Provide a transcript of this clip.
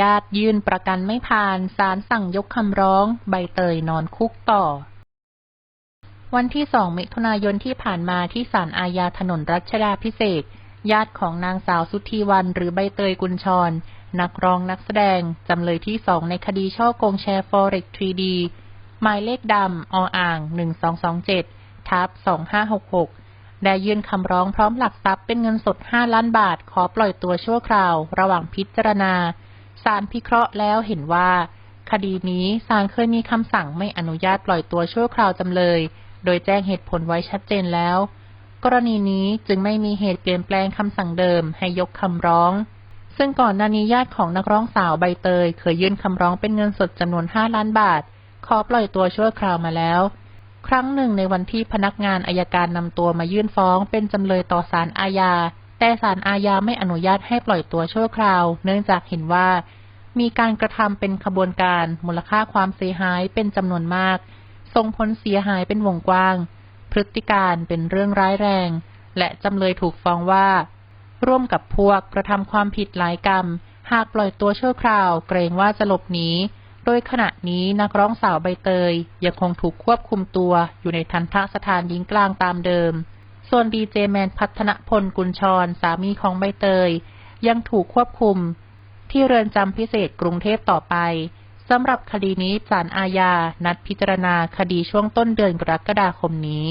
ญาติยื่นประกันไม่ผ่านศาลสั่งยกคำร้อง ใบเตยนอนคุกต่อ วันที่ 2 มิถุนายนที่ผ่านมาที่ศาลอาญาถนนรัชดาพิเศษ ญาติของนางสาวสุธีวันหรือใบเตยกุลชร นักร้องนักแสดง จำเลยที่สองในคดีช่อโกงแชร์ Forex 3D หมายเลขดำออ่าง 1227 ทับ 2566 ได้ยื่นคำร้องพร้อมหลักทรัพย์เป็นเงินสด 5 ล้านบาท ขอปล่อยตัวชั่วคราว ระหว่างพิจารณา ศาลพิเคราะห์แล้วเห็นว่า คดีนี้ศาลเคยมีคำสั่งไม่อนุญาตปล่อยตัวชั่วคราวจำเลย โดยแจ้งเหตุผลไว้ชัดเจนแล้ว กรณีนี้จึงไม่มีเหตุเปลี่ยนแปลงคำสั่งเดิมให้ยกคำร้อง ซึ่งก่อนหน้านี้ญาติของนักร้องสาวใบเตย เคยยื่นคำร้องเป็นเงินสดจำนวน 5 ล้านบาท ขอปล่อยตัวชั่วคราวมาแล้ว ครั้งหนึ่งในวันที่พนักงานอายการนำตัวมายื่นฟ้องเป็นจำเลยต่อศาลอาญา แต่ศาลอาญาไม่อนุญาตให้ปล่อยตัวชั่วคราว เนื่องจากเห็นว่า มีการกระทำเป็นขบวนการ มูลค่าความเสียหายเป็นจำนวนมาก ส่งผลเสียหายเป็นวงกว้าง พฤติการเป็นเรื่องร้ายแรง และจำเลยถูกฟ้องว่า ร่วมกับพวกกระทำความผิดหลายกรรม หากปล่อยตัวชั่วคราว เกรงว่าจะหลบหนีโดยขณะนี้นักร้องสาวใบเตย ยังคงถูกควบคุมตัวอยู่ในทันทสถานหญิงกลางตามเดิม ส่วนดีเจแมนพัฒนพลกุลชรสามีของใบเตย ยังถูกควบคุม ที่เรือนจำพิเศษกรุงเทพต่อไปสำหรับคดีนี้ศาลอาญา นัดพิจารณาคดีช่วงต้นเดือนกรกฎาคมนี้